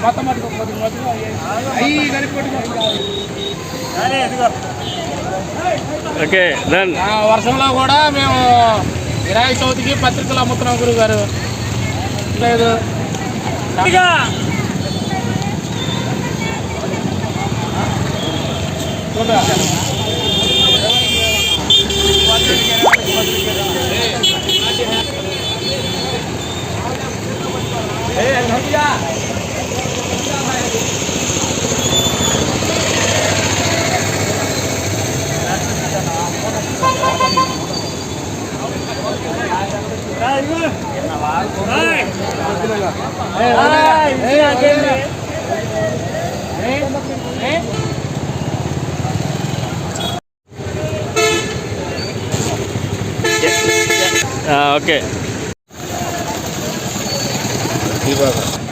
Okay మటుకు మొత్తం వర్షంలో కూడా మేము ఇరాయి చవితికి పత్రికలు అమ్ముతున్నాం గురుగారు. లేదు. Hey! Ah, okay. Keep up.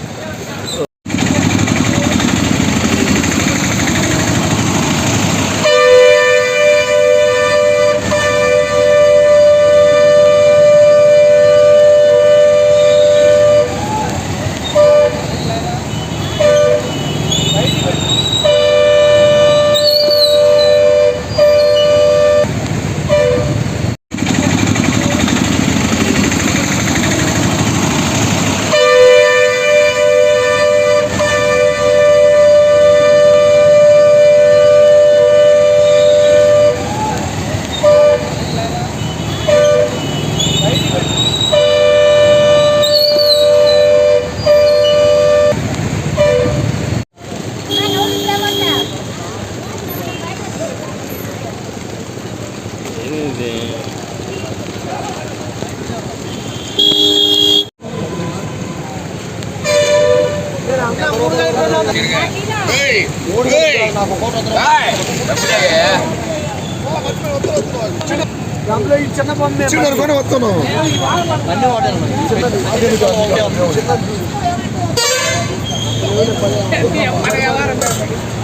ఏంది చిన్నరుకొని వస్తాను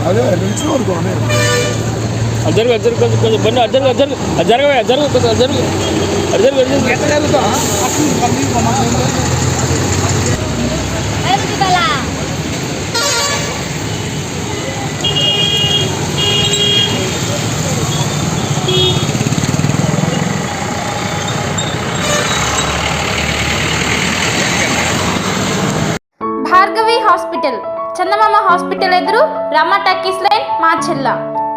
అదే నిలిచిన వరకు అనే జరుగు కొంచెం కొంచెం బండి జరుగు జరుగు జరగవే జరుగు కొంచెం జరుగు జరుగు జరుగు. భార్గవి హాస్పిటల్. చందమామ హాస్పిటల్ ఎదురు రమ టక్కీస్ లైన్ మాచెల్ల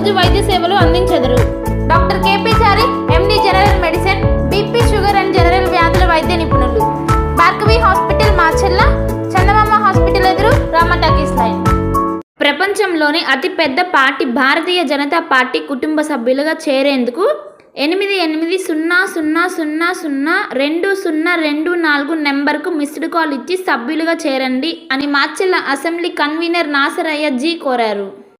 రోజు వైద్య సేవలు అందించెదరు. Doctor KP Chari MD general medicine BP sugar and general వ్యాధుల వైద్య నిపుణులు. భార్గవి హాస్పిటల్ మాచెల్ల చందమామ హాస్పిటల్ ఎదురు రామటాకీస్ లైన్ ప్రపంచంలోని అతిపెద్ద పార్టీ భారతీయ జనతా పార్టీ కుటుంబ సభ్యులుగా చేరేందుకు ఎనిమిది ఎనిమిది సున్నా సున్నా సున్నా సున్నా రెండు సున్నా రెండు నాలుగు నెంబర్కు మిస్డ్ కాల్ ఇచ్చి సభ్యులుగా చేరండి అని మాచెల్ల అసెంబ్లీ కన్వీనర్ నాసరయ్య జీ కోరారు.